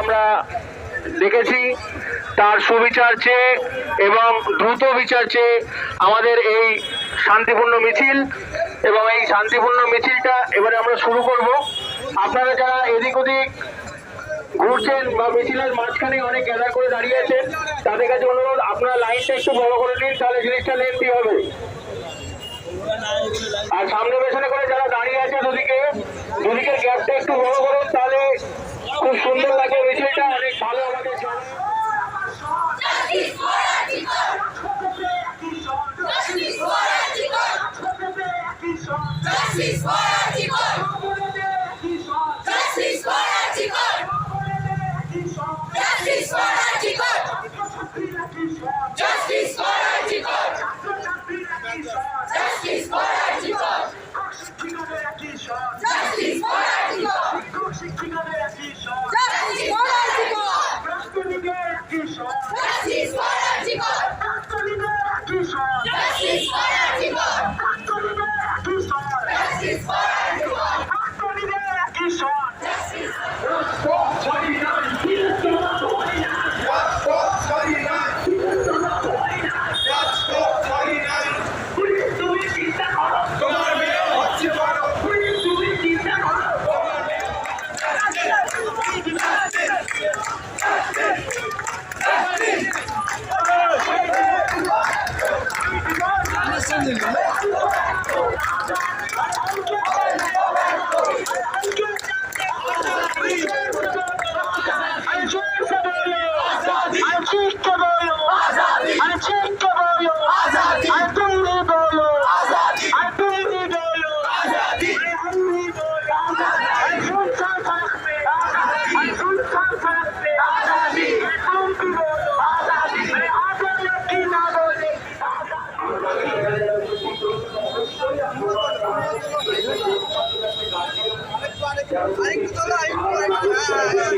আমরা দেখেছি। তার সুবিচার চেয়ে এবং দ্রুত বিচার চেয়ে আমাদের এই শান্তিপূর্ণ মিছিল এবং এই শান্তিপূর্ণ মিছিলটা এবারে আমরা শুরু করব। আপনারা যারা এদিক ওদিক ঘুরছেন বা মিছিলের মাঝখানে অনেক গ্যাদার করে দাঁড়িয়ে আছেন, তাদের কাছে অনুরোধ, আপনারা লাইনটা একটু বড় করে নিন, তাহলে জিনিসটা লেন্থি হবে। আর সামনে পেছনে করে যারা দাঁড়িয়ে আছে দুদিকে, দুদিকের গ্যাপটা একটু বড় করুন, তাহলে খুব সুন্দর so আরেকটু চলো আরেকটু আরেকটু হ্যাঁ হ্যাঁ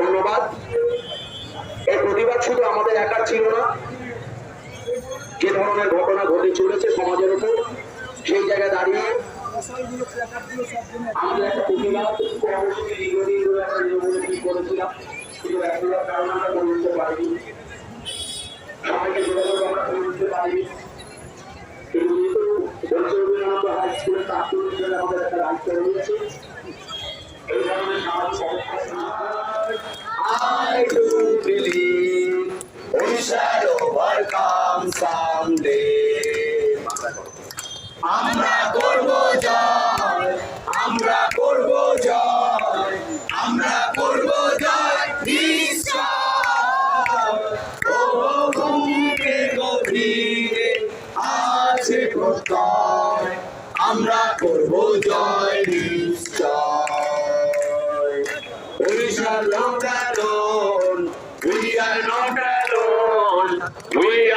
ধন্যবাদ। এই প্রতিবাদ শুধু আমাদের একার ছিল না, যে ধরনের ঘটনা ঘটে চলেছে সমাজের উপর, সেই জায়গায় দাঁড়িয়ে আমাদের একটা প্রতিবাদ। সবাইকে যোগাযোগ আমরা করে উঠতে পারিনি কিন্তু রবীন্দ্রনাথ হাই স্কুলের প্রাক্তন হিসেবে আমাদের একটা দায়িত্ব রয়েছে এই ধরনের সামাজিক I do believe we shall overcome someday. আমরা করব জয় আমরা করব জয় নিশ্চয় alone. We are not alone. We